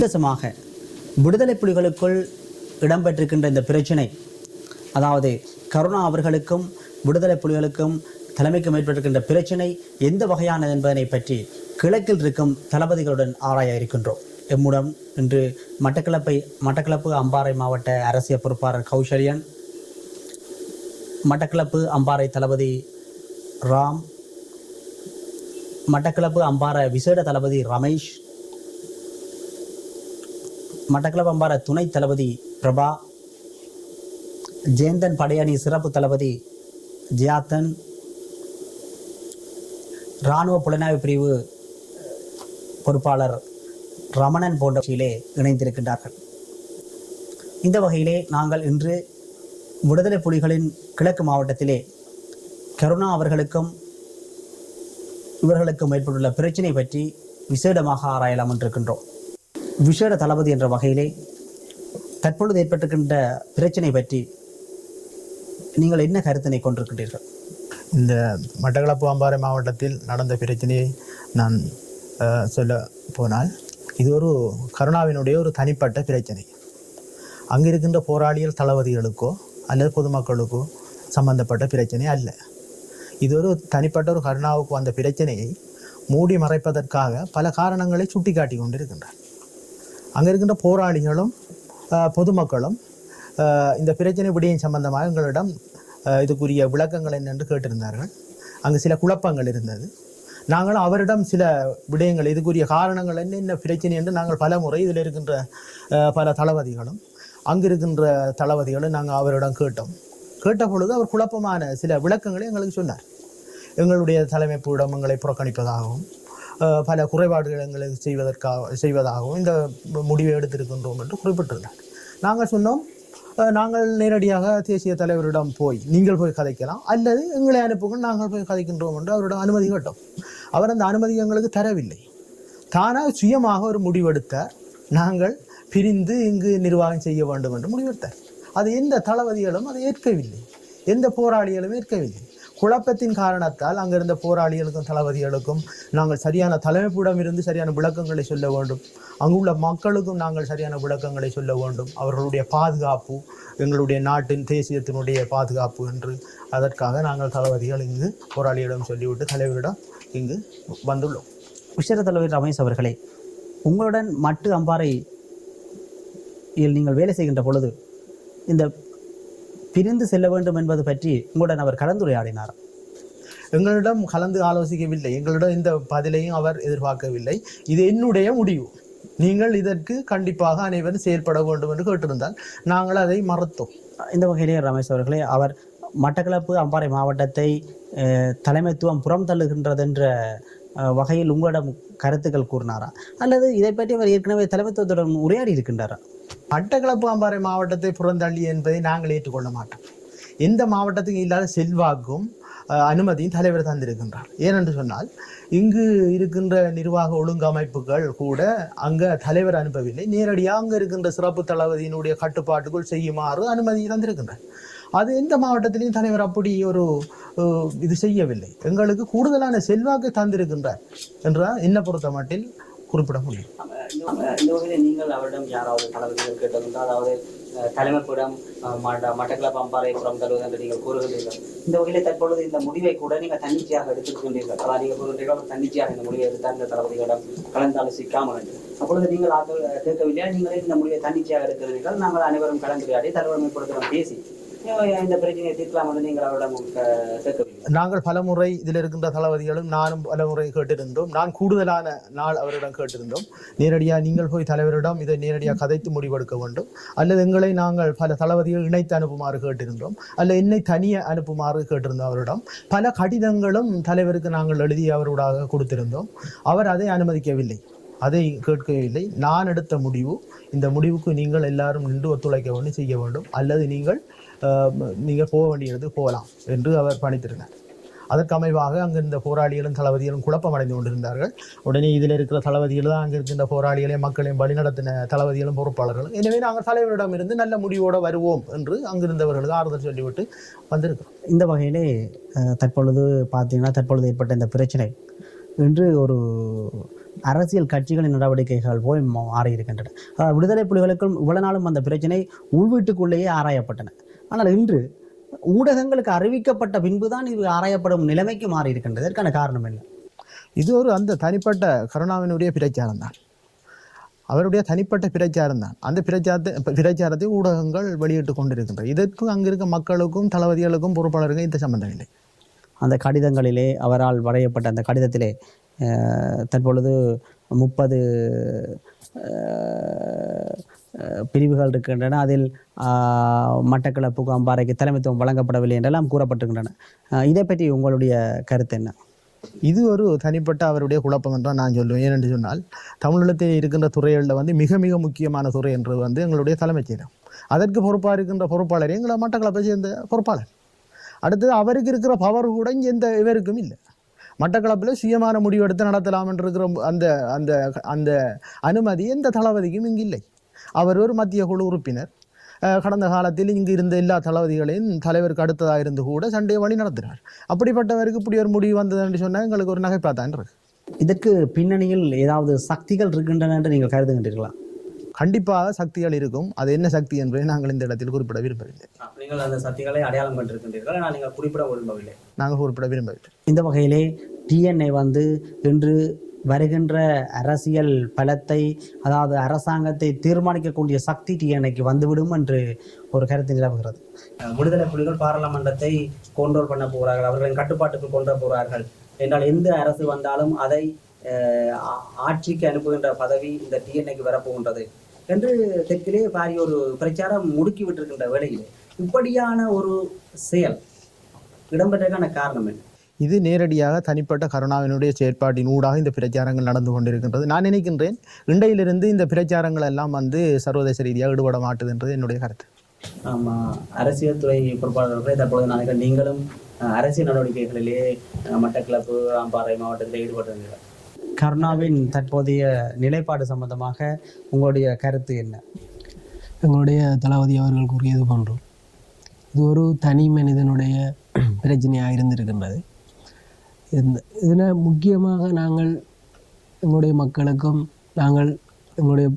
வித்தியாசமாக விசேஷமாக விடுதலை புலிகளுக்குள் இடம்பெற்றிருக்கின்ற இந்த பிரச்சினை அதாவது கருணா அவர்களுக்கும் விடுதலை புலிகளுக்கும் தலைமைக்கும் ஏற்பட்டிருக்கின்ற பிரச்சினை எந்த வகையானது என்பதனை பற்றி கிழக்கில் இருக்கும் தளபதிகளுடன் ஆராய இருக்கின்றோம். எம்முடன் இன்று மட்டக்களப்பை மட்டக்களப்பு அம்பாறை மாவட்ட அரசியல் பொறுப்பாளர் கௌசல்யன் மட்டக்களப்பு அம்பாறை தளபதி ராம் மட்டக்களப்பு அம்பாறை விசேட தளபதி ரமேஷ் மட்டக்களப்பம்பார துணை தளபதி பிரபா ஜேந்தன் படையணி சிறப்பு தளபதி ஜியாத்தன் இராணுவ புலனாய்வு பிரிவு பொறுப்பாளர் ரமணன் போன்றவற்றிலே இணைந்திருக்கின்றார்கள். இந்த வகையிலே நாங்கள் இன்று விடுதலை புலிகளின் கிழக்கு மாவட்டத்திலே கருணா அவர்களுக்கும் இவர்களுக்கும் ஏற்பட்டுள்ள பிரச்சினை பற்றி விசேடமாக ஆராயலாம் என்றிருக்கின்றோம். விசேட தளபதி என்ற வகையிலே தற்பொழுது ஏற்பட்டிருக்கின்ற பிரச்சினை பற்றி நீங்கள் என்ன கருத்தினை கொண்டிருக்கின்றீர்கள்? இந்த மட்டக்களப்பு அம்பாறை மாவட்டத்தில் நடந்த பிரச்சனையை நான் சொல்ல போனால் இது ஒரு கருணாவினுடைய ஒரு தனிப்பட்ட பிரச்சனை. அங்கே இருக்கின்ற போராளிகள் தளபதிகளுக்கோ அல்லது பொதுமக்களுக்கோ சம்பந்தப்பட்ட பிரச்சனை அல்ல. இது ஒரு தனிப்பட்ட ஒரு கருணாவுக்கு வந்த பிரச்சனையை மூடி மறைப்பதற்காக பல காரணங்களை சுட்டிக்காட்டி கொண்டிருக்கின்றார். அங்கே இருக்கின்ற போராளிகளும் பொதுமக்களும் இந்த பிரச்சனை விடயம் சம்பந்தமாக எங்களிடம் இதுக்குரிய விளக்கங்கள் என்னென்று கேட்டிருந்தார்கள். அங்கு சில குழப்பங்கள் இருந்தது. நாங்களும் அவரிடம் சில விடயங்கள் இதுக்குரிய காரணங்கள் என்ன என்ன பிரச்சனை என்று நாங்கள் பல முறை இதில் இருக்கின்ற பல தளபதிகளும் அங்கு இருக்கின்ற தளபதிகளும் நாங்கள் அவரிடம் கேட்டோம். கேட்ட பொழுது அவர் குழப்பமான சில விளக்கங்களை எங்களுக்கு சொன்னார். எங்களுடைய தலைமைப்பிடம் எங்களை புறக்கணிப்பதாகவும் பல குறைபாடுகள் எங்களுக்கு செய்வதற்காக செய்வதாகவும் இந்த முடிவை எடுத்திருக்கின்றோம் என்று குறிப்பிட்டிருந்தார். நாங்கள் சொன்னோம் நாங்கள் நேரடியாக தேசிய தலைவரிடம் போய் நீங்கள் போய் கதைக்கலாம் அல்லது எங்களை அனுப்புங்கள் நாங்கள் போய் கதைக்கின்றோம் என்று அவரிடம் அனுமதி கேட்டோம். அவர் அந்த அனுமதி எங்களுக்கு தரவில்லை. தானாக சுயமாக ஒரு முடிவெடுத்தார் நாங்கள் பிரிந்து இங்கு நிர்வாகம் செய்ய வேண்டும் என்று முடிவெடுத்தார். அது எந்த தளபதிகளும் அதை ஏற்கவில்லை. எந்த போராளிகளும் ஏற்கவில்லை. குழப்பத்தின் காரணத்தால் அங்கிருந்த போராளிகளுக்கும் தளபதிகளுக்கும் நாங்கள் சரியான தலைமைப்பிடம் இருந்து சரியான விளக்கங்களை சொல்ல வேண்டும். அங்குள்ள மக்களுக்கும் நாங்கள் சரியான விளக்கங்களை சொல்ல வேண்டும். அவர்களுடைய பாதுகாப்பு எங்களுடைய நாட்டின் தேசியத்தினுடைய பாதுகாப்பு என்று அதற்காக நாங்கள் தளபதிகள் இங்கு போராளிகளிடம் சொல்லிவிட்டு தலைவரிடம் இங்கு வந்துள்ளோம். விசேட தலைவர் ரமேஷ் அவர்களே உங்களுடன் மட்டு அம்பாறை இல் நீங்கள் வேலை செய்கின்ற பொழுது இந்த பிரிந்து செல்ல வேண்டும் என்பது பற்றி உங்களுடன் அவர் கலந்துரையாடினார். எங்களிடம் கலந்து ஆலோசிக்கவில்லை. எங்களிடம் இந்த பதிலையும் அவர் எதிர்பார்க்கவில்லை. இது என்னுடைய முடிவு. நீங்கள் இதற்கு கண்டிப்பாக அனைவரும் செயல்பட வேண்டும் என்று கேட்டிருந்தால் நாங்கள் அதை மறுத்தோம். இந்த வகையிலே ரமேஷ் அவர்களே அவர் மட்டக்களப்பு அம்பாறை மாவட்டத்தை தலைமைத்துவம் புறம் தள்ளுகின்றதென்ற வகையில் உங்களிடம் கருத்துக்கள் கூறினாரா? அல்லது இதை பற்றி அவர் ஏற்கனவே தலைமைத்துவத்துடன் உரையாடி இருக்கின்றாரா? மட்டக்களப்பு அம்பாறை மாவட்டத்தை புறந்தள்ளி என்பதை நாங்கள் ஏற்றுக்கொள்ள மாட்டோம். எந்த மாவட்டத்துக்கும் இல்லாத செல்வாக்கும் அனுமதியும் தலைவர் தந்திருக்கின்றார். ஏனென்று சொன்னால் இங்கு இருக்கின்ற நிர்வாக ஒழுங்கமைப்புகள் கூட அங்கே தலைவர் அனுப்பவில்லை. நேரடியாக அங்கே இருக்கின்ற சிறப்பு தளபதியினுடைய கட்டுப்பாட்டுக்குள் செய்யுமாறு அனுமதி தந்திருக்கின்றார். அது எந்த மாவட்டத்திலையும் தலைவர் அப்படி ஒரு இது செய்யவில்லை. எங்களுக்கு கூடுதலான செல்வாக்கு தந்திருக்கின்றார். என்றால் என்ன பொறுத்த மட்டில் குறிப்பிட முடியும். இந்த வகையில் நீங்கள் அவரிடம் யாராவது தளபதிகள் கேட்டிருந்தால் அதாவது அஹ், தலைமைப்பிடம் மட்டக்களப்பு அம்பாறை புறம் தருவது என்று நீங்கள் கூறுகிறீர்கள் இந்த வகையில் தற்பொழுது இந்த முடிவை கூட நீங்கள் தன்னிச்சையாக எடுத்துக்கொண்டீர்கள். அதாவது நீங்கள் கூறுகிறீர்கள் தன்னிச்சையாக இந்த முடிவை எடுத்தார் இந்த தளபதிகளிடம் கலந்தாலோசிக்காமல் என்று அப்பொழுது நீங்கள் ஆக்க- கேட்கவில்லையா நீங்களே இந்த முடிவை தன்னிச்சையாக எடுக்கிறீர்கள். நாங்கள் அனைவரும் கலந்துரையாடி தலைவர்மைப்படுத்துகிறோம் பேசி நாங்கள் பலமுறை இதில் இருக்கின்ற தளபதிகளும் நானும் பலமுறை கேட்டிருந்தோம். நான் கூடுதலான நாள் அவரிடம் கேட்டிருந்தோம். நேரடியாக நீங்கள் போய் தலைவரிடம் இதை நேரடியாக கதைத்து முடிவெடுக்க வேண்டும். அல்லது எங்களை நாங்கள் பல தளபதிகள் இணைத்து அனுப்புமாறு கேட்டிருந்தோம். அல்ல என்னை தனியே அனுப்புமாறு கேட்டிருந்தோம் அவரிடம் பல கடிதங்களும் தலைவருக்கு நாங்கள் எழுதி அவரோடாக கொடுத்திருந்தோம். அவர் அதை அனுமதிக்கவில்லை. அதை கேட்கவில்லை. நான் எடுத்த முடிவு இந்த முடிவுக்கு நீங்கள் எல்லாரும் நின்று ஒத்துழைக்க வேண்டும் செய்ய வேண்டும். அல்லது நீங்கள் நீங்கள் போக வேண்டியது போகலாம் என்று அவர் பணித்திருந்தார். அதற்கு அமைவாக அங்கிருந்த போராளிகளும் தளபதிகளும் குழப்பம் அடைந்து கொண்டிருந்தார்கள். உடனே இதில் இருக்கிற தளபதிகள் தான் அங்கே இருக்கின்ற போராளிகளையும் மக்களையும் வழிநடத்தின தளபதிகளும் பொறுப்பாளர்களும் எனவே நாங்கள் தலைவரிடம் இருந்து நல்ல முடிவோடு வருவோம் என்று அங்கிருந்தவர்களுக்கு ஆறுதல் சொல்லிவிட்டு வந்திருக்கிறோம் இந்த வகையிலே தற்பொழுது பார்த்தீங்கன்னா தற்பொழுது ஏற்பட்ட இந்த பிரச்சனை இன்று ஒரு அரசியல் கட்சிகளின் நடவடிக்கைகள் போய் மாறியிருக்கின்றன. விடுதலை புலிகளுக்கும் இவ்வளவு நாளும் அந்த பிரச்சனை உள்வீட்டுக்குள்ளேயே ஆராயப்பட்டன. ஆனால் இன்று ஊடகங்களுக்கு அறிவிக்கப்பட்ட பின்புதான் இது ஆராயப்படும் நிலைமைக்கு மாறி இருக்கின்றது இதற்கான காரணம் என்ன? இது ஒரு அந்த தனிப்பட்ட கருணாவினுடைய பிரச்சாரம் தான். அவருடைய தனிப்பட்ட பிரச்சாரம் தான். அந்த பிரச்சாரத்தை பிரச்சாரத்தை ஊடகங்கள் வெளியிட்டு கொண்டிருக்கின்றன. இதற்கும் அங்கே இருக்க மக்களுக்கும் தளபதிகளுக்கும் பொறுப்பாளருக்கும் இந்த சம்பந்தம் இல்லை. அந்த கடிதங்களிலே அவரால் வரையப்பட்ட அந்த கடிதத்திலே தற்பொழுது முப்பது பிரிவுகள் இருக்கின்றன. அதில் மட்டக்களப்பு அம்பாறைக்கு தலைமைத்துவம் வழங்கப்படவில்லை என்றெல்லாம் கூறப்பட்டிருக்கின்றன. இதை பற்றி உங்களுடைய கருத்து என்ன? இது ஒரு தனிப்பட்ட அவருடைய குழப்பம் என்று நான் சொல்லுவேன். ஏனென்று சொன்னால் தமிழகத்தில் இருக்கின்ற துறைகளில் வந்து மிக மிக முக்கியமான துறை என்று வந்து எங்களுடைய தலைமைச் செயலம் அதற்கு பொறுப்பாக இருக்கின்ற பொறுப்பாளர் எங்களை மட்டக்களப்பை சேர்ந்த பொறுப்பாளர். அடுத்தது அவருக்கு இருக்கிற பவர் கூட இங்கே எந்த இவருக்கும் இல்லை. மட்டக்களப்பில் சுயமான முடிவெடுத்து நடத்தலாம் என்று இருக்கிற அந்த அந்த அந்த அனுமதி எந்த தளபதிக்கும் இங்கு இல்லை. அவர் ஒரு மத்திய குழு உறுப்பினர். கடந்த காலத்தில் இங்கு இருந்த எல்லா தளபதிகளையும் தலைவருக்கு அடுத்ததாக இருந்து கூட சண்டையை வழி நடத்தினார் அப்படிப்பட்டவருக்கு இப்படி ஒரு முடிவு வந்தது என்று சொன்னால் எங்களுக்கு ஒரு நகைப்பாக தான் இருக்கு. இதற்கு பின்னணியில் ஏதாவது சக்திகள் இருக்கின்றன என்று நீங்கள் கருதுகின்றீர்களா? கண்டிப்பாக சக்திகள் இருக்கும். அது என்ன சக்தி என்பதை நாங்கள் இந்த இடத்தில் குறிப்பிட விரும்பவில்லை. நீங்கள் அந்த சக்திகளை அடையாளம் கண்டிருக்கின்றீர்கள்? ஆனால் நீங்கள் குறிப்பிட விரும்பவில்லை? நாங்கள் குறிப்பிட விரும்பவில்லை. இந்த வகையிலே டிஎன்ஏ வந்து இன்று வருகின்ற அரசியல் பலத்தை அதாவது அரசாங்கத்தை தீர்மானிக்கக்கூடிய சக்தி டிஎன்ஏக்கு வந்துவிடும் என்று ஒரு கருத்து நிலவுகிறது. விடுதலை புலிகள் பாராளுமன்றத்தை கொண்டோல் பண்ண போகிறார்கள் அவர்களின் கட்டுப்பாட்டுக்கு கொண்டு போகிறார்கள் என்றால் எந்த அரசு வந்தாலும் அதை ஆ- ஆட்சிக்கு அனுப்புகின்ற பதவி இந்த டிஎன்ஏக்கு வரப்போகின்றது என்று தெற்கிலே பாரி ஒரு பிரச்சாரம் முடுக்கி விட்டிருக்கின்ற வேளையிலே இப்படியான ஒரு செயல் இடம்பெற்றதுக்கான காரணம் என்ன? இது நேரடியாக தனிப்பட்ட கருணாவினுடைய செயற்பாட்டின் ஊடாக இந்த பிரச்சாரங்கள் நடந்து கொண்டிருக்கின்றது. நான் நினைக்கின்றேன் இண்டையிலிருந்து இந்த பிரச்சாரங்கள் எல்லாம் வந்து சர்வதேச ரீதியாக ஈடுபட மாட்டுது என்றது என்னுடைய கருத்து. ஆமா அரசியல் துறை பொறுப்பாளர்களே தற்பொழுது நாளைக்கு நீங்களும் அரசியல் நடவடிக்கைகளிலே மட்டக்களப்பு அம்பாறை மாவட்டத்தில் ஈடுபட்டிருந்தீர்கள் கருணாவின் தற்போதைய நிலைப்பாடு சம்பந்தமாக உங்களுடைய கருத்து என்ன? எங்களுடைய தளபதி அவர்கள் கூறியது போன்றும் இது ஒரு தனி மனிதனுடைய பிரச்சனையாக இருந்திருக்கின்றது. இந்த இதில் முக்கியமாக நாங்கள் எங்களுடைய மக்களுக்கும் நாங்கள் எங்களுடைய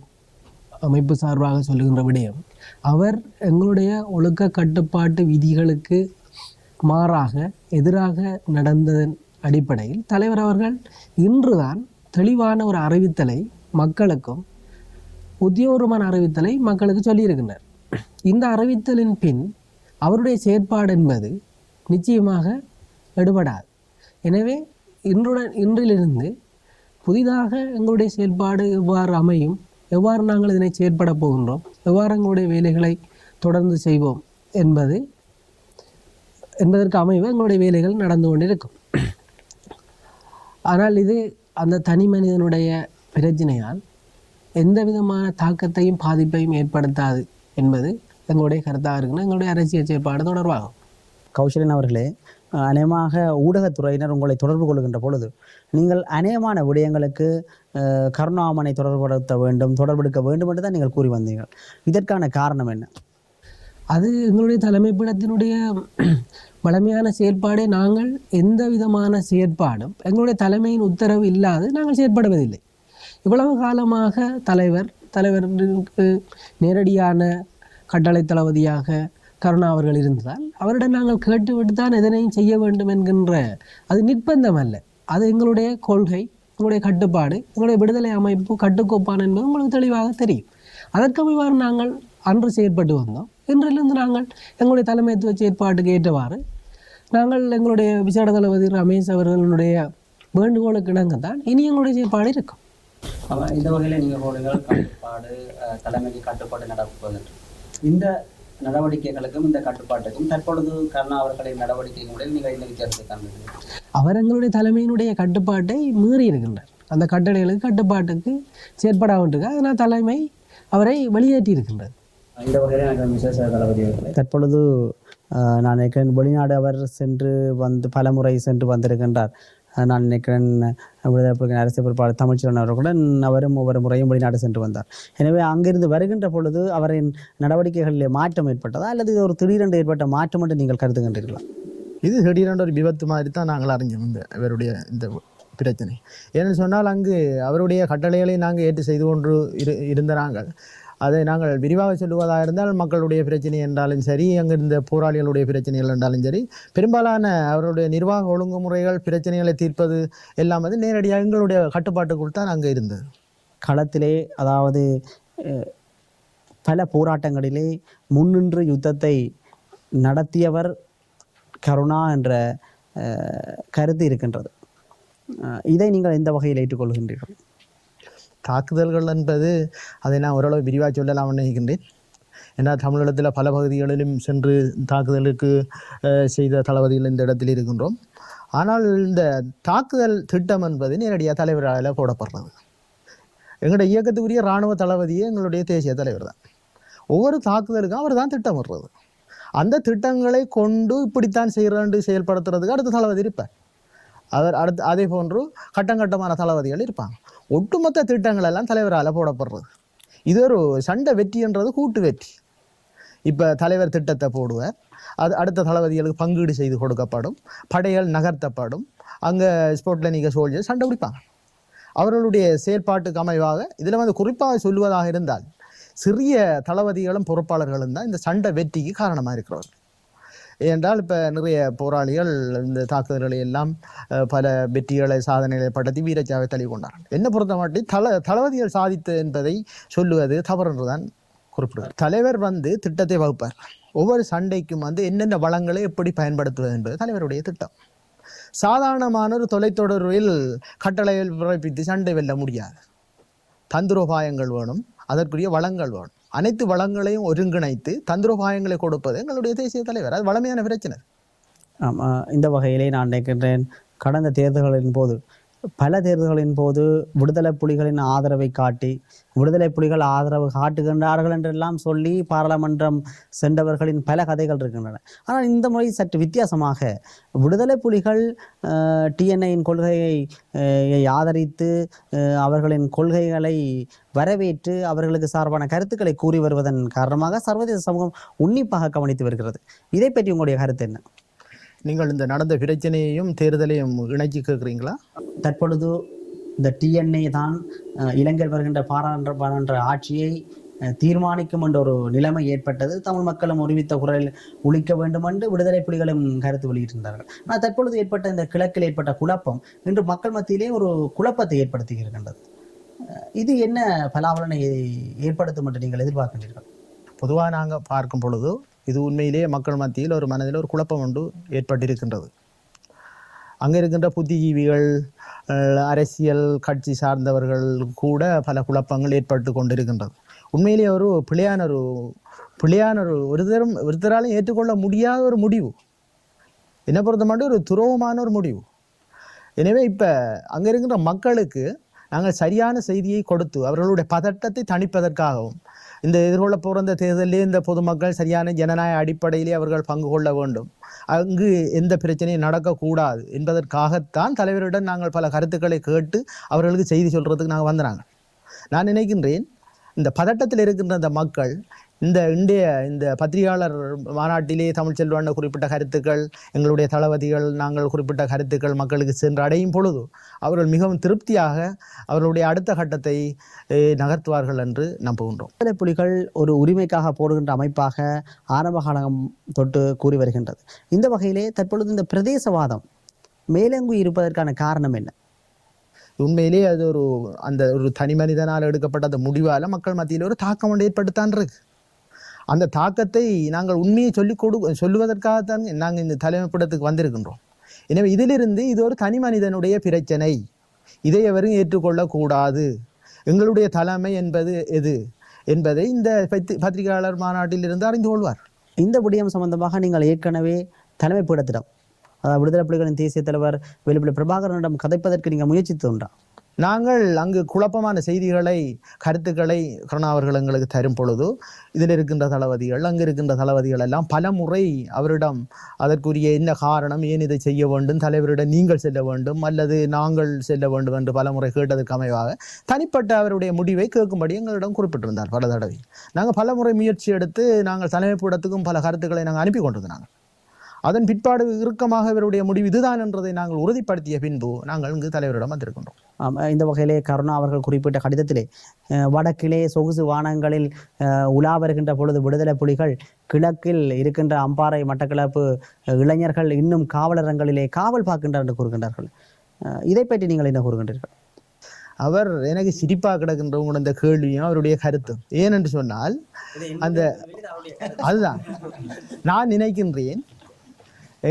அமைப்பு சார்பாக சொல்லுகின்ற விடயம் அவர் எங்களுடைய ஒழுக்க கட்டுப்பாட்டு விதிகளுக்கு மாறாக எதிராக நடந்ததன் அடிப்படையில் தலைவர் அவர்கள் இன்றுதான் தெளிவான ஒரு அறிவித்தலை மக்களுக்கும் உத்தியோகமான அறிவித்தலை மக்களுக்கு சொல்லியிருக்கின்றார். இந்த அறிவித்தலின் பின் அவருடைய செயற்பாடு என்பது நிச்சயமாக எடுபடாது. எனவே இன்றுடன் இன்றிலிருந்து புதிதாக எங்களுடைய செயல்பாடு எவ்வாறு அமையும்? எவ்வாறு நாங்கள் இதனை செயற்பட போகின்றோம்? எவ்வாறு எங்களுடைய வேலைகளை தொடர்ந்து செய்வோம் என்பது என்பதற்கு அமைவு எங்களுடைய வேலைகள் நடந்து கொண்டிருக்கும். ஆனால் இது அந்த தனி மனிதனுடைய பிரச்சனையால் எந்த விதமான தாக்கத்தையும் பாதிப்பையும் ஏற்படுத்தாது என்பது எங்களுடைய கருத்தாக இருக்குன்னா எங்களுடைய அரசியல் செயற்பாடு தொடர்பாகும். கௌசலன் அவர்களே அநேகமாக ஊடகத்துறையினர் உங்களை தொடர்பு கொள்கின்ற பொழுது நீங்கள் அநேகமான விடயங்களுக்கு கருணாமனை தொடர்படுத்த வேண்டும் தொடர்பெடுக்க வேண்டும் என்று தான் நீங்கள் கூறி வந்தீர்கள். இதற்கான காரணம் என்ன? அது எங்களுடைய தலைமைப்பிடத்தினுடைய வளமையான செயற்பாடே. நாங்கள் எந்த விதமான செயற்பாடும் எங்களுடைய தலைமையின் உத்தரவு இல்லாது நாங்கள் செயற்படுவதில்லை. இவ்வளவு காலமாக தலைவர் தலைவருக்கு நேரடியான கட்டளை தளபதியாக கருணா அவர்கள் இருந்ததால் அவரிடம் நாங்கள் கேட்டுவிட்டு தான் எதனையும் செய்ய வேண்டும் என்கின்ற அது நிர்பந்தம் அல்ல அது எங்களுடைய கொள்கை எங்களுடைய கட்டுப்பாடு எங்களுடைய விடுதலை அமைப்பு கட்டுக்கோப்பான் என்பது உங்களுக்கு தெளிவாக தெரியும். அதற்கமைவாறு நாங்கள் அன்று செயற்பட்டு வந்தோம். இன்றிலிருந்து நாங்கள் எங்களுடைய தலைமைத்துவ செயற்பாட்டுக்கு ஏற்றவாறு நாங்கள் எங்களுடைய விசேட தளபதி ரமேஷ் அவர்களுடைய வேண்டுகோளுக்கு இணங்கத்தான் இனி எங்களுடைய செயற்பாடு இருக்கும். இந்த வகையில் நீங்கள் கட்டுப்பாடு தலைமைக்கு கட்டுப்பாடு நடப்பது இந்த நடவடிக்கைகளுக்கும் இந்த கட்டுப்பாட்டுக்கும் தற்பொழுது கருணா அவர்களின் நடவடிக்கைகளில் நீங்கள் இந்த வித்தியாசத்தை காண்கிறீர்கள் அவர் எங்களுடைய தலைமையினுடைய கட்டுப்பாட்டை மீறி இருக்கின்றார். அந்த கட்டளைகளுக்கு கட்டுப்பாட்டுக்கு செயற்பட வேண்டியிருக்கு அதனால் தலைமை அவரை வெளியேற்றி இருக்கின்றது. இந்த வகையில் எனக்கு விசேஷ தளபதி அவர்களே தற்பொழுது அஹ், நான் வெளிநாடு அவர் சென்று வந்து பல முறை சென்று வந்திருக்கின்றார். நான் நினைக்கிறேன் விடுதலை புலிகளின் அரசு பொறுப்பாளர் தமிழ்ச்செல்வன் அவர்களுடன் அவரும் ஒவ்வொரு முறையும் வெளிநாடு சென்று வந்தார். எனவே அங்கிருந்து வருகின்ற பொழுது அவரின் நடவடிக்கைகளிலே மாற்றம் ஏற்பட்டதா? அல்லது இது ஒரு திடீரென்று ஏற்பட்ட மாற்றம் என்று நீங்கள் கருதுகின்றீர்களா? இது திடீரென்று ஒரு விபத்து மாதிரி தான் நாங்கள் அறிஞ்சோம் இந்த இவருடைய இந்த பிரச்சனை. ஏன்னு சொன்னால் அங்கு அவருடைய கட்டளைகளை நாங்கள் ஏற்று செய்து கொண்டு இரு இருந்த நாங்கள். அதை நாங்கள் விரிவாக சொல்லுவதாக இருந்தால் மக்களுடைய பிரச்சனை என்றாலும் சரி அங்கே இருந்த போராளிகளுடைய பிரச்சனைகள் என்றாலும் சரி பெரும்பாலான அவருடைய நிர்வாக ஒழுங்குமுறைகள் பிரச்சனைகளை தீர்ப்பது எல்லாம் வந்து நேரடியாக எங்களுடைய கட்டுப்பாட்டுக்குள் தான் அங்கே இருந்தது. களத்திலே அதாவது பல போராட்டங்களிலே முன்னின்று யுத்தத்தை நடத்தியவர் கருணா என்ற கருத்து இருக்கின்றது. இதை நீங்கள் எந்த வகையில் ஏற்றுக்கொள்கின்றீர்கள்? தாக்குதல்கள் என்பது அதை நான் ஓரளவு விரிவாக சொல்லலாம் நினைக்கின்றேன். ஏன்னா தமிழகத்தில் பல பகுதிகளிலும் சென்று தாக்குதலுக்கு செய்த தளபதிகள் இந்த இடத்தில் இருக்கின்றோம். ஆனால் இந்த தாக்குதல் திட்டம் என்பது நேரடியாக தலைவரால் போடப்படுறது எங்களுடைய இயக்கத்துக்குரிய இராணுவ தளபதியே எங்களுடைய தேசிய தலைவர் தான். ஒவ்வொரு தாக்குதலுக்கும் அவர் தான் திட்டமிடுறது. அந்த திட்டங்களை கொண்டு இப்படித்தான் செய்கிறேன் செயல்படுத்துறதுக்கு அடுத்த தளபதி இருப்பார். அவர் அடுத்து அதே போன்று கட்டம் கட்டமான தளபதிகள் இருப்பாங்க. ஒட்டுமொத்த திட்டங்கள் எல்லாம் தலைவரால் போடப்படுறது. இது ஒரு சண்டை வெற்றின்றது கூட்டு வெற்றி. இப்போ தலைவர் திட்டத்தை போடுவார். அது அடுத்த தளபதிகளுக்கு பங்கீடு செய்து கொடுக்கப்படும். படைகள் நகர்த்தப்படும். அங்கே ஸ்போர்ட்டில் நீங்கள் சோல்ஜர் சண்டை பிடிப்பாங்க. அவர்களுடைய செயல்பாட்டுக்கு அமைவாக இதில் வந்து குறிப்பாக சொல்லுவதாக இருந்தால் சிறிய தளபதிகளும் பொறுப்பாளர்களும் தான் இந்த சண்டை வெற்றிக்கு காரணமாக இருக்கிறவர்கள். ஏனென்றால் இப்போ நிறைய போராளிகள் இந்த தாக்குதல்களை எல்லாம் பல வெற்றிகளை சாதனைகளை படுத்தி வீரச்சாவை தள்ளி கொண்டார்கள் என்னை பொறுத்த மட்டும் தள தளபதிகள் சாதித்தது என்பதை சொல்லுவது தவறு என்றுதான் குறிப்பிடுவார். தலைவர் வந்து திட்டத்தை வகுப்பார். ஒவ்வொரு சண்டைக்கும் வந்து என்னென்ன வளங்களை எப்படி பயன்படுத்துவது என்பது தலைவருடைய திட்டம். சாதாரணமான ஒரு தொலைத்தொடர்பில் கட்டளைகள் பிறப்பித்து சண்டை வெல்ல முடியாது. தந்திரோபாயங்கள் வேணும் அதற்குரிய வளங்கள் வேணும். அனைத்து வளங்களையும் ஒருங்கிணைத்து தந்திரோபாயங்களை கொடுப்பது எங்களுடைய தேசிய தலைவர். அது வளமையான பிரச்சனை. ஆமாம் இந்த வகையிலே நான் நினைக்கின்றேன் கடந்த தேர்தல்களின் போது பல தேர்தல்களின் போது விடுதலை புலிகளின் ஆதரவை காட்டி விடுதலை புலிகள் ஆதரவு காட்டுகின்றார்கள் என்றெல்லாம் சொல்லி பாராளுமன்றம் சென்றவர்களின் பல கதைகள் இருக்கின்றன. ஆனால் இந்த முறை சற்று வித்தியாசமாக விடுதலை புலிகள் டிஎன்ஐயின் கொள்கையை ஆதரித்து அவர்களின் கொள்கைகளை வரவேற்று அவர்களுக்கு சார்பான கருத்துக்களை கூறி வருவதன் காரணமாக சர்வதேச சமூகம் உன்னிப்பாக கவனித்து வருகிறது. இதை பற்றி உங்களுடைய கருத்து என்ன? நீங்கள் இந்த நடந்த பிரச்சனையையும் தேர்தலையும் இணைச்சி கேட்குறீங்களா? தற்பொழுது இந்த டிஎன்ஏ தான் இளைஞர் இலங்கையில் வருகின்ற பாராளுமன்ற ஆட்சியை தீர்மானிக்கும் என்ற ஒரு நிலைமை ஏற்பட்டது. தமிழ் மக்களும் ஒருமித்த குரலில் ஒழிக்க வேண்டும் என்று விடுதலை புலிகளும் கருத்து வெளியிட்டிருந்தார்கள். ஆனால் தற்பொழுது ஏற்பட்ட இந்த கிழக்கில் ஏற்பட்ட குழப்பம் இன்று மக்கள் மத்தியிலே ஒரு குழப்பத்தை ஏற்படுத்தி இருக்கின்றது. இது என்ன பலாபலனை ஏற்படுத்தும் என்று நீங்கள் எதிர்பார்க்கின்றீர்கள்? பொதுவாக நாங்கள் பார்க்கும் பொழுது இது உண்மையிலேயே மக்கள் மத்தியில் ஒரு மனதில் ஒரு குழப்பம் ஒன்று ஏற்பட்டிருக்கின்றது. அங்கே இருக்கின்ற புத்திஜீவிகள் அரசியல் கட்சி சார்ந்தவர்கள் கூட பல குழப்பங்கள் ஏற்பட்டு கொண்டிருக்கின்றது. உண்மையிலேயே ஒரு பிழையான ஒரு பிழையான ஒரு ஒருத்தரும் ஒருத்தராலும் ஏற்றுக்கொள்ள முடியாத ஒரு முடிவு. என்னை பொறுத்த மட்டும் ஒரு துரோகமான ஒரு முடிவு. எனவே இப்போ அங்கே இருக்கின்ற மக்களுக்கு நாங்கள் சரியான செய்தியை கொடுத்து அவர்களுடைய பதட்டத்தை தணிப்பதற்காகவும் இந்த எதிர்கொள்ள போகிற இந்த தேர்தலிலே இந்த பொதுமக்கள் சரியான ஜனநாயக அடிப்படையிலே அவர்கள் பங்கு கொள்ள வேண்டும். அங்கு எந்த பிரச்சனையும் நடக்கக்கூடாது என்பதற்காகத்தான் தலைவரிடம் நாங்கள் பல கருத்துக்களை கேட்டு அவர்களுக்கு செய்தி சொல்கிறதுக்கு நாங்கள் வந்தாங்க நான் நினைக்கின்றேன் இந்த பதட்டத்தில் இருக்கின்ற அந்த மக்கள் இந்த இந்திய இந்த பத்திரிகையாளர் மாநாட்டிலே தமிழ் செல்வன் குறிப்பிட்ட கருத்துக்கள் எங்களுடைய தளபதிகள் நாங்கள் குறிப்பிட்ட கருத்துக்கள் மக்களுக்கு சென்று அடையும் பொழுது அவர்கள் மிகவும் திருப்தியாக அவர்களுடைய அடுத்த கட்டத்தை நகர்த்துவார்கள் என்று நம்புகின்றோம். விடுதலை புலிகள் ஒரு உரிமைக்காக போடுகின்ற அமைப்பாக ஆரம்ப காலம் தொட்டு கூறி வருகின்றது. இந்த வகையிலே தற்பொழுது இந்த பிரதேசவாதம் மேலங்கு இருப்பதற்கான காரணம் என்ன? உண்மையிலேயே அது ஒரு அந்த ஒரு தனி மனிதனால் எடுக்கப்பட்ட அந்த முடிவால் மக்கள் மத்தியில் ஒரு தாக்கம் ஒன்று ஏற்பட்டுத்தான் இருக்கு. அந்த தாக்கத்தை நாங்கள் உண்மையை சொல்லிக் கொடு சொல்லுவதற்காகத்தான் நாங்கள் இந்த தலைமைப்படத்துக்கு வந்திருக்கின்றோம். எனவே இதிலிருந்து இது ஒரு தனி மனிதனுடைய பிரச்சனை. இதை எவரும் ஏற்றுக்கொள்ளக்கூடாது. எங்களுடைய தலைமை என்பது எது? என்பதை இந்த பத்தி பத்திரிகையாளர் மாநாட்டில் இருந்து அறிந்து கொள்வார். இந்த விடயம் சம்பந்தமாக நீங்கள் ஏற்கனவே தலைமை பீடத்திடம் அதாவது விடுதலை புலிகளின் தேசிய தலைவர் வெளிப்படை பிரபாகரனிடம் கதைப்பதற்கு நீங்கள் முயற்சித்து உண்டா? நாங்கள் அங்கு குழப்பமான செய்திகளை கருத்துக்களை கருணா அவர்கள் எங்களுக்கு தரும் பொழுது இதில் இருக்கின்ற தளபதிகள் அங்கு இருக்கின்ற தளபதிகள் எல்லாம் பல முறை அவரிடம் அதற்குரிய என்ன காரணம் ஏன் இதை செய்ய வேண்டும் தலைவரிடம் நீங்கள் செல்ல வேண்டும் அல்லது நாங்கள் செல்ல வேண்டும் என்று பல முறை கேட்டதற்கு அமைவாக தனிப்பட்ட அவருடைய முடிவை கேட்கும்படி எங்களிடம் குறிப்பிட்டிருந்தார் பல தடவை. நாங்கள் பல முறை முயற்சி எடுத்து நாங்கள் தலைமைப்பூடத்துக்கும் பல கருத்துக்களை நாங்கள் அனுப்பி கொண்டிருந்தாங்க. அதன் பிற்பாடு இறுக்கமாக இவருடைய முடிவு இதுதான் என்றதை நாங்கள் உறுதிப்படுத்திய பின்பு நாங்கள் இங்கு தலைவரிடம் வந்திருக்கின்றோம். இந்த வகையிலே கருணா அவர்கள் குறிப்பிட்ட கடிதத்திலே வடக்கிலே சொகுசு வானங்களில் உலா வருகின்ற பொழுது விடுதலை புலிகள் கிழக்கில் இருக்கின்ற அம்பாறை மட்டக்களப்பு அஹ், இளைஞர்கள் இன்னும் காவலரங்களிலே காவல் பார்க்கின்றார் என்று கூறுகின்றார்கள். இதை பற்றி நீங்கள் என்ன கூறுகின்றீர்கள்? அவர் எனக்கு சிரிப்பாக கிடக்கின்ற உங்களோட இந்த கேள்வியும் அவருடைய கருத்தும். ஏனென்று சொன்னால் அந்த அதுதான். நான் நினைக்கின்றேன்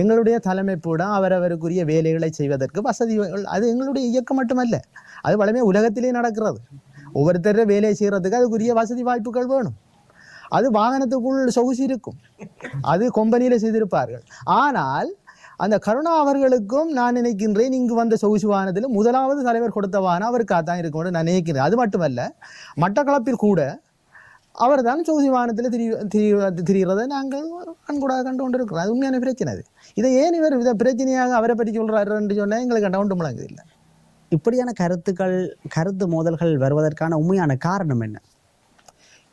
எங்களுடைய தலைமைப்பூடம் அவரவருக்குரிய வேலைகளை செய்வதற்கு வசதி அது எங்களுடைய இயக்கம் மட்டுமல்ல. அது வளமே உலகத்திலே நடக்கிறது. ஒவ்வொருத்தர வேலையை செய்கிறதுக்கு அதுக்குரிய வசதி வாய்ப்புகள் வேணும். அது வாகனத்துக்குள் சொகுசு இருக்கும். அது கொம்பனியில் செய்திருப்பார்கள். ஆனால் அந்த கருணா அவர்களுக்கும் நான் நினைக்கின்றேன் இங்கு வந்த சொகுசு வாகனத்தில் முதலாவது தலைவர் கொடுத்த வாகனம் அவருக்காகத்தான் இருக்கும் நான் நினைக்கிறேன் அது மட்டுமல்ல மட்டக்களப்பில் கூட அவர் தான் சொகுசு வாகனத்தில் திரி திரி திரிகிறதை நாங்கள் கண்கூடாக கண்டு கொண்டிருக்கிறோம். அது உண்மையான பிரச்சனை அது. இதை ஏன் இவர் இதை பிரச்சனையாக அவரை பற்றி சொல்கிறாருன்னு சொன்னால் எங்களுக்கு கண்ட ஒன்றும் விளங்குது இல்லை. இப்படியான கருத்துக்கள் கருத்து மோதல்கள் வருவதற்கான உண்மையான காரணம் என்ன?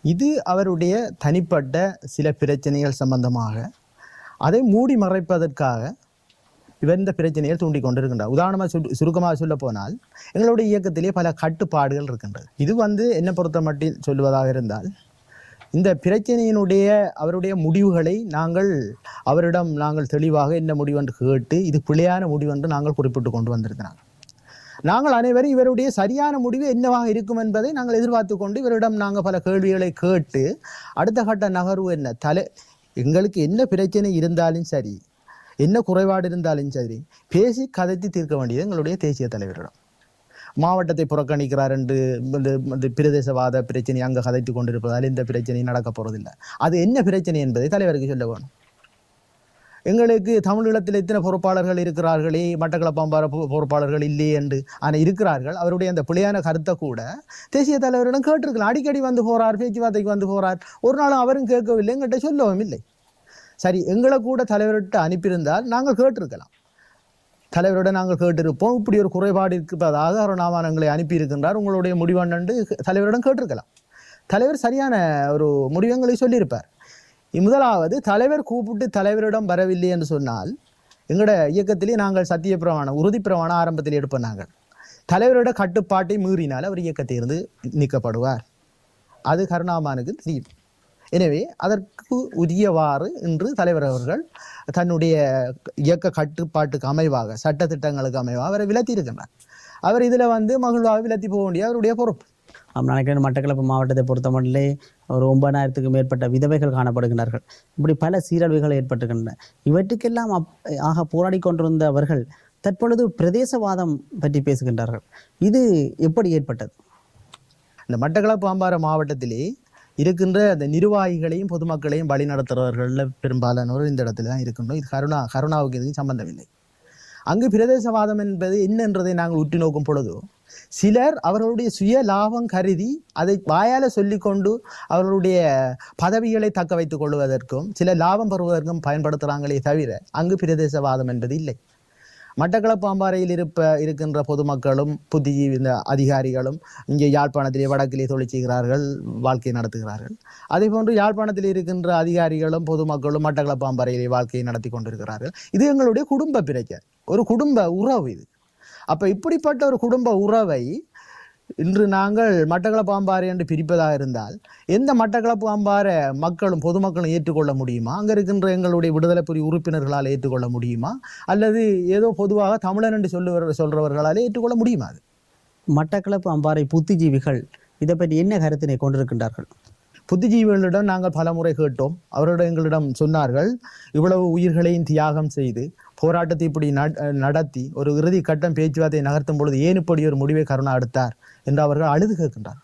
இது அவருடைய தனிப்பட்ட சில பிரச்சனைகள் சம்பந்தமாக அதை மூடி மறைப்பதற்காக இவர் இந்த பிரச்சனையை தூண்டி கொண்டிருக்கின்றார். உதாரணமாக சொல் சுருக்கமாக சொல்ல போனால் எங்களுடைய இயக்கத்திலே பல கட்டுப்பாடுகள் இருக்கின்றது. இது வந்து என்னை பொறுத்த மட்டில் சொல்லுவதாக இருந்தால் இந்த பிரச்சனையினுடைய அவருடைய முடிவுகளை நாங்கள் அவரிடம் நாங்கள் தெளிவாக என்ன முடிவு என்று கேட்டு இது பிழையான முடிவு என்று நாங்கள் குறிப்பிட்டு கொண்டு வந்திருக்கிறாங்க நாங்கள் அனைவரும் இவருடைய சரியான முடிவு என்னவாக இருக்கும் என்பதை நாங்கள் எதிர்பார்த்து கொண்டு இவரிடம் நாங்கள் பல கேள்விகளை கேட்டு அடுத்த கட்ட நகர்வு என்ன தலை எங்களுக்கு என்ன பிரச்சனை இருந்தாலும் சரி என்ன குறைபாடு இருந்தாலும் சரி பேசி கதைத்து தீர்க்க வேண்டியது எங்களுடைய தேசிய தலைவரிடம். மாவட்டத்தை புறக்கணிக்கிறார் என்று இந்த பிரதேசவாத பிரச்சனை அங்கே கதைத்து கொண்டிருப்பதால் இந்த பிரச்சனை நடக்க போறதில்லை. அது என்ன பிரச்சனை என்பதை தலைவருக்கு சொல்ல வேணும். எங்களுக்கு தமிழீழத்தில் எத்தனை பொறுப்பாளர்கள் இருக்கிறார்களே மட்டக்களப்பாம்பார பொ- பொறுப்பாளர்கள் இல்லையே என்று ஆனால் இருக்கிறார்கள். அவருடைய அந்த பிள்ளையான கருத்தை கூட தேசிய தலைவரிடம் கேட்டிருக்கலாம். அடிக்கடி வந்து போறார் பேச்சுவார்த்தைக்கு வந்து போறார். ஒரு நாளும் அவரும் கேட்கவில்லை எங்கிட்ட சொல்லவும் இல்லை. சரி எங்களை கூட தலைவர்கிட்ட அனுப்பியிருந்தால் நாங்கள் கேட்டிருக்கலாம். தலைவரிடம் நாங்கள் கேட்டிருப்போம். இப்படி ஒரு குறைபாடு இருப்பதாக அருணாமானங்களை அனுப்பியிருக்கின்றார். உங்களுடைய முடிவென்று தலைவரிடம் கேட்டிருக்கலாம். தலைவர் சரியான ஒரு முடிவங்களை சொல்லியிருப்பார். முதலாவது தலைவர் கூப்பிட்டு தலைவரிடம் வரவில்லை என்று சொன்னால் எங்களோட இயக்கத்திலே நாங்கள் சத்திய பிரமாணம் உறுதி பிரமாணம் ஆரம்பத்தில் எடுப்போம் நாங்கள். தலைவரோட கட்டுப்பாட்டை மீறினால் அவர் இயக்கத்திலிருந்து நீக்கப்படுவார். அது கருணாமானுக்கு தெரியும். எனவே அதற்கு உரியவாறு இன்று தலைவர் அவர்கள் தன்னுடைய இயக்க கட்டுப்பாட்டுக்கு அமைவாக சட்ட திட்டங்களுக்கு அமைவாக அவரை விலத்தி இருக்கின்றார் அவர் இதில் வந்து மகிழ்வாக விலத்தி போக வேண்டிய அவருடைய பொறுப்பு. ஆம், நினைக்கிறேன் மட்டக்களப்பு மாவட்டத்தை பொறுத்தமட்டிலே ஒரு ஒன்பதாயிரத்துக்கு மேற்பட்ட விதவைகள் காணப்படுகிறார்கள் இப்படி பல சீரழிவுகள் ஏற்பட்டிருக்கின்றன. இவற்றுக்கெல்லாம் அப் ஆக போராடி கொண்டிருந்தவர்கள் தற்பொழுது பிரதேசவாதம் பற்றி பேசுகின்றார்கள். இது எப்படி ஏற்பட்டது? இந்த மட்டக்களப்பு அம்பாறை மாவட்டத்திலே இருக்கின்ற அந்த நிர்வாகிகளையும் பொதுமக்களையும் வழி நடத்துகிறவர்களில் பெரும்பாலானோர் இந்த இடத்துல தான் இருக்கின்றோம். இது கருணா கருணாவுக்கு எதுவும் சம்பந்தமில்லை. அங்கு பிரதேசவாதம் என்பது என்னன்றதை நாங்கள் உற்று நோக்கும் பொழுது சிலர் அவர்களுடைய சுய லாபம் கருதி அதை வாயால சொல்லிக்கொண்டு அவர்களுடைய பதவிகளை தக்க வைத்துக் கொள்வதற்கும் சில லாபம் பெறுவதற்கும் பயன்படுத்துகிறாங்களே தவிர அங்கு பிரதேசவாதம் என்பது இல்லை. மட்டக்களப்பு அம்பாறையில் இருப்ப இருக்கின்ற பொதுமக்களும் புத்திஜீவி இந்த அதிகாரிகளும் இங்கே யாழ்ப்பாணத்திலே வடக்கிலே தொழில் செய்கிறார்கள் வாழ்க்கை நடத்துகிறார்கள். அதே போன்று யாழ்ப்பாணத்தில் இருக்கின்ற அதிகாரிகளும் பொதுமக்களும் மட்டக்களப்பு அம்பாறையிலே வாழ்க்கையை நடத்தி கொண்டிருக்கிறார்கள். இது எங்களுடைய குடும்ப பிரச்சனை ஒரு குடும்ப உறவு இது. அப்போ இப்படிப்பட்ட ஒரு குடும்ப உறவை இன்று நாங்கள் மட்டக்களப்பு அம்பாறை என்று பிரிப்பதாக இருந்தால் எந்த மட்டக்களப்பு அம்பாறை மக்களும் பொதுமக்களும் ஏற்றுக்கொள்ள முடியுமா? அங்கே இருக்கின்ற எங்களுடைய விடுதலை புலி உறுப்பினர்களால் ஏற்றுக்கொள்ள முடியுமா? அல்லது ஏதோ பொதுவாக தமிழன் என்று சொல்லுவர் சொல்றவர்களால் ஏற்றுக்கொள்ள முடியுமா அது? மட்டக்களப்பு அம்பாறை புத்திஜீவிகள் இதை பற்றி என்ன கருத்தினை கொண்டிருக்கின்றார்கள்? புத்திஜீவிகளிடம் நாங்கள் பலமுறை கேட்டோம். அவரிடம் எங்களிடம் சொன்னார்கள் இவ்வளவு உயிர்களையும் தியாகம் செய்து போராட்டத்தை இப்படி நட- நடத்தி ஒரு இறுதி கட்டம் பேச்சுவார்த்தை நகர்த்தும் பொழுது ஏன் இப்படி ஒரு முடிவை கருணா எடுத்தார்? என்று அவர்கள் அழுது கேட்கின்றார்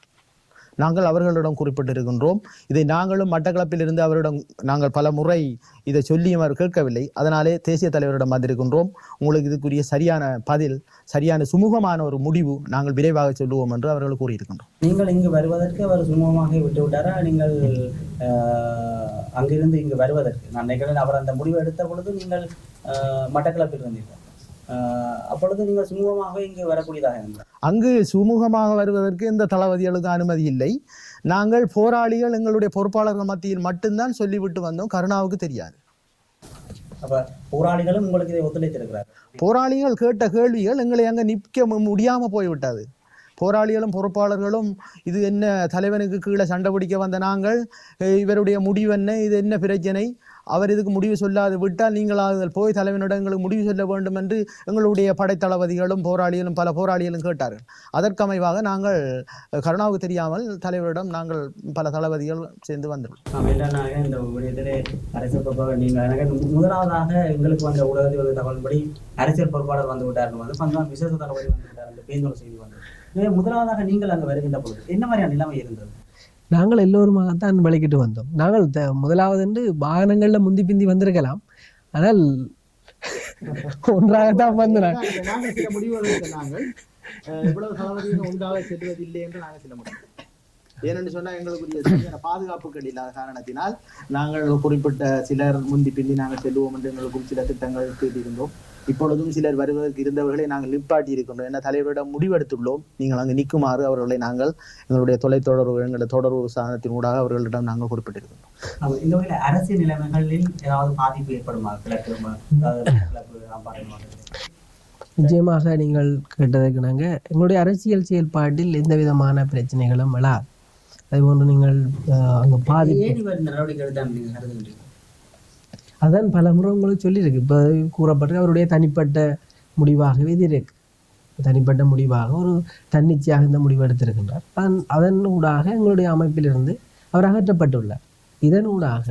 நாங்கள் அவர்களிடம் குறிப்பிட்டிருக்கின்றோம். இதை நாங்களும் மட்டக்களப்பில் இருந்து அவரிடம் நாங்கள் பல முறை இதை சொல்லியும் அவர் கேட்கவில்லை. அதனாலே தேசிய தலைவரிடம் வந்திருக்கின்றோம். உங்களுக்கு இதுக்குரிய சரியான பதில் சரியான சுமூகமான ஒரு முடிவு நாங்கள் விரைவாக சொல்லுவோம் என்று அவர்கள் கூறியிருக்கின்றோம் நீங்கள் இங்கு வருவதற்கு அவர் சுமூகமாக விட்டுவிட்டாரா? நீங்கள் அஹ், அங்கிருந்து இங்கு வருவதற்கு. நான் நினைக்கிறேன் அவர் அந்த முடிவு எடுத்த பொழுது நீங்கள் அஹ், மட்டக்களப்பில் இருந்தீர்கள். அப்பொழுது நீங்கள் சுமூகமாக இங்கு வரக்கூடியதாக அங்கு சுமூகமாக வருவதற்கு இந்த தளபதிகளுக்கு அனுமதி இல்லை. நாங்கள் போராளிகள் எங்களுடைய பொறுப்பாளர்கள் மத்தியில் மட்டும்தான் சொல்லிவிட்டு வந்தோம். கருணாவுக்கு தெரியாது. போராளிகளும் உங்களுக்கு இதை ஒத்துழைத்திருக்கிறார் போராளிகள் கேட்ட கேள்விகள் எங்களை அங்கே நிற்க முடியாமல் போய்விட்டது. போராளிகளும் பொறுப்பாளர்களும் இது என்ன தலைவனுக்கு கீழே சண்டை பிடிக்க வந்த நாங்கள் இவருடைய முடிவு என்ன இது என்ன பிரச்சனை அவர் இதுக்கு முடிவு சொல்லாது விட்டால் நீங்களாக போய் தலைவனிடம் எங்களுக்கு முடிவு சொல்ல வேண்டும் என்று எங்களுடைய படைத்தளபதிகளும் போராளிகளும் பல போராளிகளும் கேட்டார்கள். அதற்கமைவாக நாங்கள் கருணாவுக்கு தெரியாமல் தலைவரிடம் நாங்கள் பல தளபதிகள் சேர்ந்து வந்துள்ளோம் இந்த முதலாவதாக எங்களுக்கு வந்த ஊடகத்தில் வந்த தகவல்படி அரசியல் பொறுப்பாளர் வந்து விட்டார் வந்து பங்காம் விசேஷ தளபதி வந்து விட்டார் அந்த பேருந்து செய்தி வந்தது. முதலாவதாக நீங்கள் அங்கு வருகின்ற பொழுது என்ன மாதிரியான நிலைமை இருந்தது? நாங்கள் எல்லோருமாகத்தான் வலிக்கிட்டு வந்தோம். நாங்கள் த- முதலாவது வந்து வாகனங்கள்ல முந்தி பிந்தி வந்திருக்கலாம். ஆனால் ஒன்றாகத்தான் வந்தோம். நாங்கள் இவ்வளவு ஒன்றாக செல்வதில்லை என்று நாங்கள் சொல்ல முடியும். ஏனென்று சொன்னால் எங்களுக்குரிய பாதுகாப்புகள் இல்லாத காரணத்தினால் நாங்கள் குறிப்பிட்ட சிலர் முந்தி பிந்தி நாங்கள் செல்வோம் என்று எங்களுக்கு சில திட்டங்கள் தீட்டியிருந்தோம் இப்பொழுதும் சிலர் வருவதற்கு இருந்தவர்களை நாங்கள் நிப்பாட்டி இருக்கின்றோம். என்ன தலைவரிடம் முடிவெடுத்துள்ளோம். நீங்கள் அங்கு நிற்குமாறு அவர்களை நாங்கள் எங்களுடைய தொலைத்தொடர்பு எங்களுடைய தொடர்பு சாதனத்தின் ஊடாக அவர்களிடம் நாங்கள் குறிப்பிட்டிருக்கின்றோம். இந்த வகையில் அரசியல் நிலைமைகளில் ஏதாவது பாதிப்பு ஏற்படுமா? கிழக்கு நிச்சயமாக நீங்கள் கேட்டதற்கு நாங்கள் எங்களுடைய அரசியல் செயல்பாட்டில் எந்த விதமான பிரச்சனைகளும் எழாது அதுபோன்று நீங்கள் அஹ், அங்கு பாதிப்பு ஏன் இவர் இந்த நடவடிக்கை எடுத்தான்னு நீங்க கருதுகின்றீங்க அதான் பல முறை உங்களுக்கு சொல்லியிருக்கு. இப்போ கூறப்பட்டு அவருடைய தனிப்பட்ட முடிவாகவே இது இருக்கு. தனிப்பட்ட முடிவாக ஒரு தன்னிச்சையாக இந்த முடிவு எடுத்திருக்கின்றார். அதன் அதன் ஊடாக எங்களுடைய அமைப்பிலிருந்து அவர் அகற்றப்பட்டுள்ளார். இதன் ஊடாக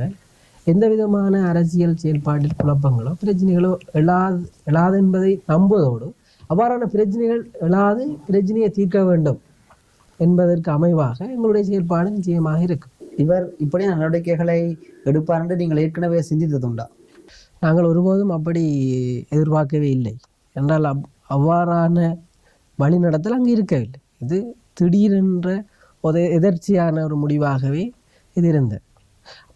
எந்த விதமான அரசியல் செயல்பாட்டில் குழப்பங்களோ பிரச்சனைகளோ எழாது எழாது என்பதை நம்புவதோடு அவ்வாறான பிரச்சனைகள் எழாது பிரச்சனையை தீர்க்க வேண்டும் என்பதற்கு அமைவாக எங்களுடைய செயல்பாடு நிச்சயமாக இருக்கும் இவர் இப்படியான நடவடிக்கைகளை எடுப்பார் என்று நீங்கள் ஏற்கனவே சிந்தித்ததுண்டா? நாங்கள் ஒருபோதும் அப்படி எதிர்பார்க்கவே இல்லை. என்றால் அவ் அவ்வாறான வழிநடத்தல் அங்கு இருக்கவில்லை. இது திடீரென்ற ஒரு எதர்ச்சியான ஒரு முடிவாகவே இது இருந்தது.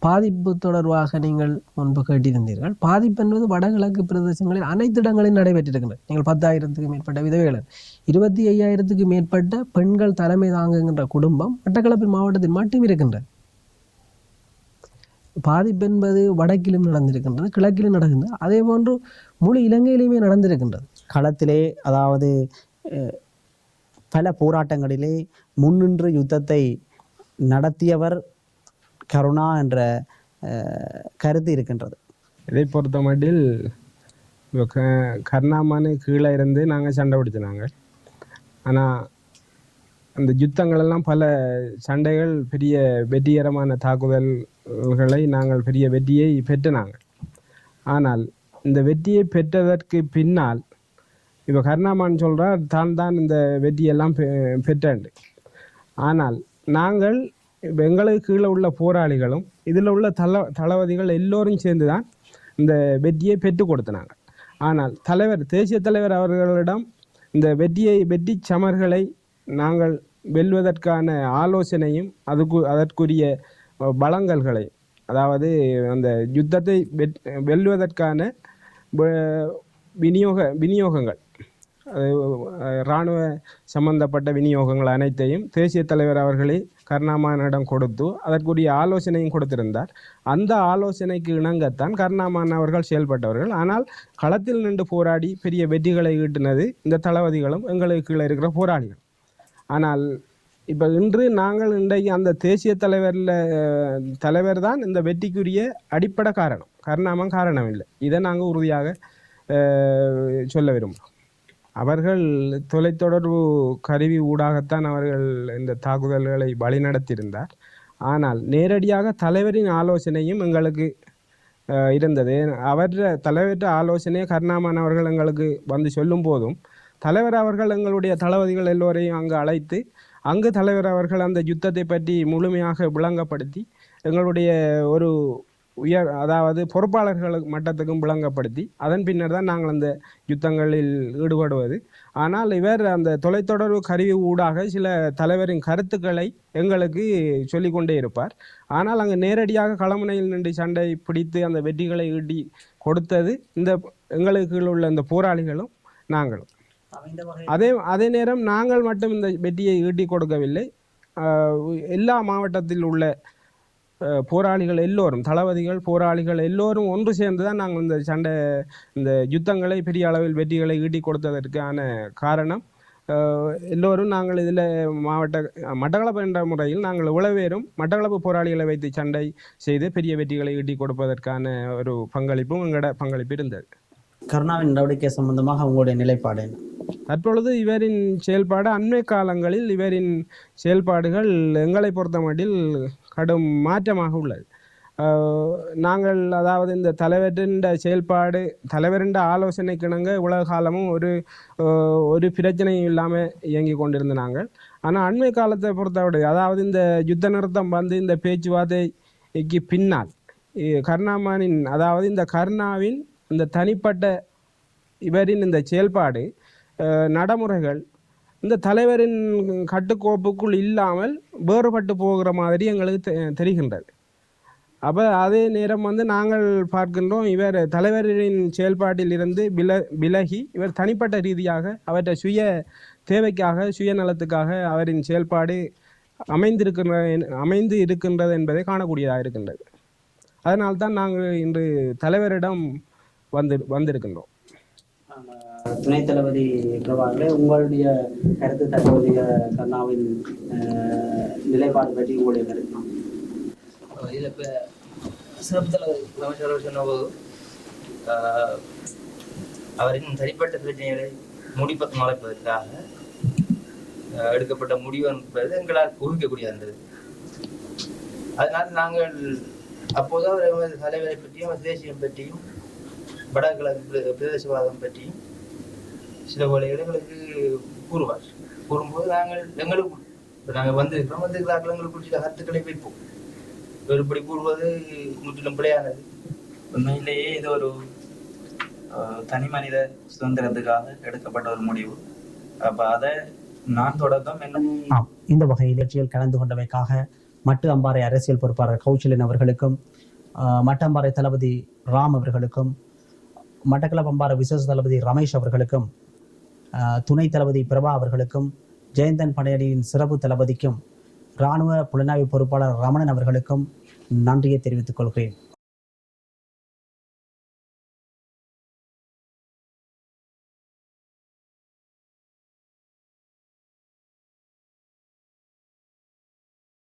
பாதிப்பு தொடர்பாக நீங்கள் முன்பு கேட்டிருந்தீர்கள். பாதிப்பு என்பது வடகிழக்கு பிரதேசங்களில் அனைத்து இடங்களில் நடைபெற்றிருக்கின்றன நீங்கள் பத்தாயிரத்துக்கு மேற்பட்ட விதவைகள் இருபத்தி ஐயாயிரத்துக்கு மேற்பட்ட பெண்கள் தலைமை தாங்குகின்ற குடும்பம் மட்டக்களப்பு மாவட்டத்தில் மட்டும் இருக்கின்றது. பாதிப்பு என்பது வடக்கிலும் நடந்திருக்கின்றது கிழக்கிலும் நடக்கின்றது. அதே போன்று முழு இலங்கையிலுமே நடந்திருக்கின்றது. களத்திலே அதாவது பல போராட்டங்களிலே முன்னின்று யுத்தத்தை நடத்தியவர் கருணா என்ற கருத்து இருக்கின்றது. இதை பொறுத்த மட்டில் கருணாமான்னு கீழே இருந்து நாங்கள் சண்டை பிடிச்சினாங்க ஆனால் அந்த யுத்தங்களெல்லாம் பல சண்டைகள் பெரிய வெற்றிகரமான தாக்குதல்களை நாங்கள் பெரிய வெற்றியை பெற்றினாங்க. ஆனால் இந்த வெற்றியை பெற்றதற்கு பின்னால் இப்போ கருணாமான் சொல்கிறார் தான் தான் இந்த வெற்றியெல்லாம் பெ பெற்றாண்டு ஆனால் நாங்கள் இப்போ எங்களுக்கு கீழே உள்ள போராளிகளும் இதில் உள்ள தள தளபதிகள் எல்லோரும் சேர்ந்து தான் இந்த வெற்றியை பெற்று கொடுத்தனாங்க. ஆனால் தலைவர் தேசிய தலைவர் அவர்களிடம் இந்த வெற்றியை வெற்றி சமர்களை நாங்கள் வெல்வதற்கான ஆலோசனையும் அதுக்கு அதற்குரிய அஹ், பலங்கல்களை அதாவது அந்த யுத்தத்தை வெட் வெல்வதற்கான விநியோக விநியோகங்கள் இராணுவ சம்பந்தப்பட்ட விநியோகங்கள் அனைத்தையும் தேசிய தலைவர் அவர்களே கருணாமானிடம் கொடுத்து அதற்குரிய ஆலோசனையும் கொடுத்திருந்தார். அந்த ஆலோசனைக்கு இணங்கத்தான் கருணாமான் அவர்கள் செயல்பட்டவர்கள். ஆனால் களத்தில் நின்று போராடி பெரிய வெற்றிகளை ஈட்டினது இந்த தளபதிகளும் எங்களுக்கு கீழே இருக்கிற போராளிகள் ஆனால் இப்போ இன்று நாங்கள் இன்றைக்கு அந்த தேசிய தலைவரில் தலைவர் தான் இந்த வெற்றிக்குரிய அடிப்படை காரணம். கருணாமன் காரணம் இல்லை. இதை நாங்கள் உறுதியாக சொல்ல விரும்புகிறோம். அவர்கள் தொலைத்தொடர்பு கருவி ஊடாகத்தான் அவர்கள் இந்த தாக்குதல்களை வழிநடத்தியிருந்தார். ஆனால் நேரடியாக தலைவரின் ஆலோசனையும் எங்களுக்கு இருந்தது. அவர் தலைவர்கிட்ட ஆலோசனையே கருணாமன் அவர்கள் எங்களுக்கு வந்து சொல்லும் போதும் தலைவர் அவர்கள் எங்களுடைய தளபதிகள் எல்லோரையும் அங்கு அழைத்து அங்கு தலைவர் அவர்கள் அந்த யுத்தத்தை பற்றி முழுமையாக விளங்கப்படுத்தி எங்களுடைய ஒரு உயர் அதாவது பொறுப்பாளர்கள் மட்டத்துக்கும் விளங்கப்படுத்தி அதன் பின்னர் தான் நாங்கள் அந்த யுத்தங்களில் ஈடுபடுவது. ஆனால் இவர் அந்த தொலைத்தொடர்பு கருவி ஊடாக சில தலைவரின் கருத்துக்களை எங்களுக்கு சொல்லிக்கொண்டே இருப்பார். ஆனால் அங்கு நேரடியாக களமுனையில் நின்று சண்டை பிடித்து அந்த வெற்றிகளை ஈட்டி கொடுத்தது இந்த எங்களுக்கு உள்ள இந்த போராளிகளும் நாங்களும். அதே அதே நேரம் நாங்கள் மட்டும் இந்த வெற்றியை ஈட்டி கொடுக்கவில்லை. எல்லா மாவட்டத்தில் உள்ள போராளிகள் எல்லோரும் தளபதிகள் போராளிகள் எல்லோரும் ஒன்று சேர்ந்து தான் நாங்கள் இந்த சண்டை இந்த யுத்தங்களை பெரிய அளவில் வெற்றிகளை ஈட்டி கொடுத்ததற்கான காரணம். எல்லோரும் நாங்கள் இதில் மாவட்ட மட்டக்களப்பு என்ற முறையில் நாங்கள் உளவேறும் மட்டக்களப்பு போராளிகளை வைத்து சண்டை செய்து பெரிய வெற்றிகளை ஈட்டி கொடுப்பதற்கான ஒரு பங்களிப்பும் எங்களோட பங்களிப்பு இருந்தது. கருணாவின் நடவடிக்கை சம்பந்தமாக உங்களுடைய நிலைப்பாடு என்ன? தற்பொழுது இவரின் செயல்பாடு அண்மை காலங்களில் இவரின் செயல்பாடுகள் எங்களை பொறுத்தமட்டில் கடும் மாற்றமாக உள்ளது. நாங்கள் அதாவது இந்த தலைவரின் செயல்பாடு தலைவரின் ஆலோசனைக்கிணங்க உலக காலமும் ஒரு ஒரு பிரச்சனையும் இல்லாமல் இயங்கி கொண்டிருந்த நாங்கள். ஆனால் அண்மை காலத்தை பொறுத்தவரை அதாவது இந்த யுத்த நிறுத்தம் வந்து இந்த பேச்சுவார்த்தைக்கு பின்னால் இ- கருணாமானின் அதாவது இந்த கருணாவின் இந்த தனிப்பட்ட இவரின் இந்த செயல்பாடு நடைமுறைகள் இந்த தலைவரின் கட்டுக்கோப்புக்குள் இல்லாமல் வேறுபட்டு போகிற மாதிரி எங்களுக்கு தெ- தெரிகின்றது. அப்போ அதே நேரம் வந்து நாங்கள் பார்க்கின்றோம் இவர் தலைவரின் செயல்பாட்டில் இருந்து வில விலகி இவர் தனிப்பட்ட ரீதியாக அவற்றை சுய தேவைக்காக சுயநலத்துக்காக அவரின் செயல்பாடு அமைந்திருக்கின்ற அமைந்து இருக்கின்றது என்பதை காணக்கூடியதாக இருக்கின்றது. அதனால்தான் நாங்கள் இன்று தலைவரிடம் வந்து வந்திருக்கின்றோம். துணைத் தளபதி பிரபாகரே உங்களுடைய கருத்து தற்போதைய கருணாவின் ஆஹ், நிலைப்பாடு பற்றி உங்களுடைய கருத்து? இதில் இப்போ சிறப்பு தலைவர் ரமேஷ் அவர்கள் சொன்னபோது ஆஹ், அவரின் தனிப்பட்ட பிரச்சனைகளை முடிப்ப மறைப்பதற்காக ஆஹ், எடுக்கப்பட்ட முடிவு என்பது எங்களால் ஊகிக்கக்கூடிய இருந்தது. அதனால் நாங்கள் அப்போது அவர் தலைவரை பற்றியும் தேசியம் பற்றியும் வடகிழக்கு பிரதேசவாதம் பற்றியும் சில பல எங்களுக்கு கூறுவார். கூறும்போது நாங்கள் எங்களுக்கு இப்போ நாங்கள் வந்திருக்கிறோம் வந்திருக்கிறார்கள் எங்களுக்கு சில கருத்துக்களை வைப்போம். இவர் இப்படி கூறுவது முற்றிலும் பிழையானது. உண்மையிலேயே இது ஒரு அஹ், தனி மனித சுதந்திரத்துக்காக எடுக்கப்பட்ட ஒரு முடிவு. அப்போ அதை நான் தொடக்கம் என்ன இந்த வகையில் நிகழ்ச்சியில் கலந்து கொண்டமைக்காக மட்டு அம்பாறை அரசியல் பொறுப்பாளர் கௌச்சலின் அவர்களுக்கும் மட்டம்பாறை தளபதி ராம் அவர்களுக்கும் மட்டக்களப்பு பம்பார விசேஷ தளபதி ரமேஷ் அவர்களுக்கும் ஆஹ், துணை தளபதி பிரபா அவர்களுக்கும் ஜெயந்தன் படையணியின் சிறப்பு தளபதிக்கும் இராணுவ புலனாய்வு பொறுப்பாளர் ரமணன் அவர்களுக்கும் நன்றியை தெரிவித்துக் கொள்கிறேன்.